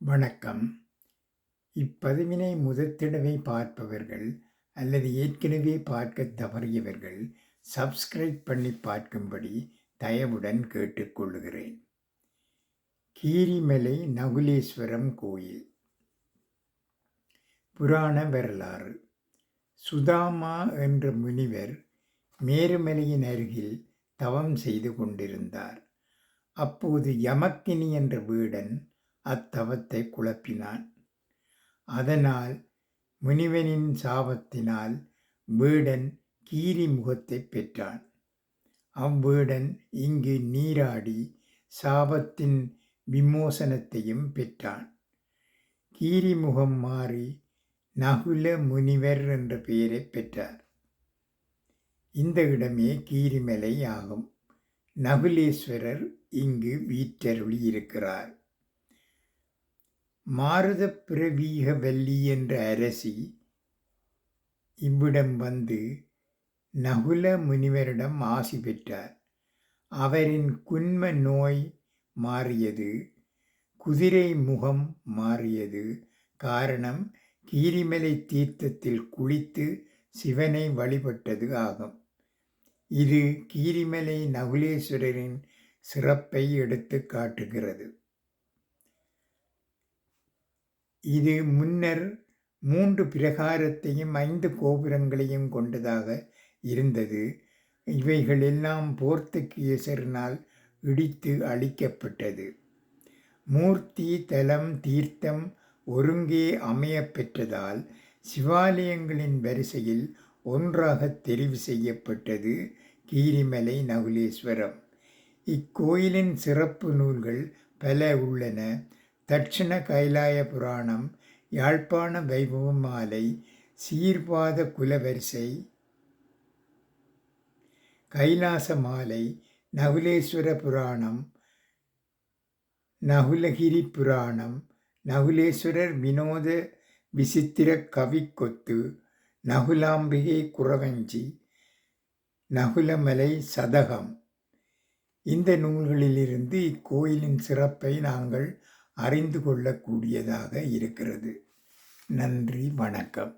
வணக்கம். இப்பதிவினை முதற்தடவை பார்ப்பவர்கள் அல்லது ஏற்கனவே பார்க்க தவறியவர்கள் சப்ஸ்கிரைப் பண்ணி பார்க்கும்படி தயவுடன் கேட்டுக்கொள்கிறேன் கீரிமலை நகுலேஸ்வரம் கோயில். புராண வரலாறு. சுதாமா என்ற முனிவர் மேருமலையின் அருகில் தவம் செய்து கொண்டிருந்தார். அப்போது யமக்கினி என்ற வீடன் அத்தவத்தை குழப்பினான். அதனால் முனிவனின் சாபத்தினால் வீடன் கீரி முகத்தை பெற்றான். அவ்வீடன் இங்கு நீராடி சாபத்தின் விமோசனத்தையும் பெற்றான். கீரிமுகம் மாறி நகுல முனிவர் என்ற பெயரை பெற்றார். இந்த இடமே கீரிமலை ஆகும். நகுலேஸ்வரர் இங்கு வீற்றருளி இருக்கிறார் மாருத பிரவீகவல்லி என்ற அரசி இவ்விடம் வந்து நகுல முனிவரிடம் ஆசி பெற்றார். அவரின் குன்ம நோய் மாறியது குதிரை முகம் மாறியது. காரணம் கீரிமலை தீர்த்தத்தில் குளித்து சிவனை வழிபட்டது ஆகும். இது கீரிமலை நகுலேஸ்வரரின் சிறப்பை எடுத்து காட்டுகிறது. இது முன்னர் மூன்று பிரகாரத்தையும் ஐந்து கோபுரங்களையும் கொண்டதாக இருந்தது. இவைகள் எல்லாம் போர்த்துகீசரினால் இடித்து அழிக்கப்பட்டது. மூர்த்தி தலம் தீர்த்தம் ஒருங்கே அமைய பெற்றதால் சிவாலயங்களின் வரிசையில் ஒன்றாக தெரிவு செய்யப்பட்டது கீரிமலை நகுலேஸ்வரம். இக்கோயிலின் சிறப்பு நூல்கள் பல உள்ளன. தட்சிண கைலாய புராணம் யாழ்ப்பாண வைபவம் மாலை சீர்பாத குலவரிசை கைலாச மாலை நகுலேஸ்வர புராணம் நகுலகிரி புராணம் நகுலேஸ்வரர் வினோத விசித்திர கவிக்கொத்து நகுலாம்பிகை குறவஞ்சி நகுலமலை சதகம். இந்த நூல்களிலிருந்து இக்கோயிலின் சிறப்பை நாங்கள் அறிந்து கொள்ளக்கூடியதாக இருக்கிறது. நன்றி வணக்கம்.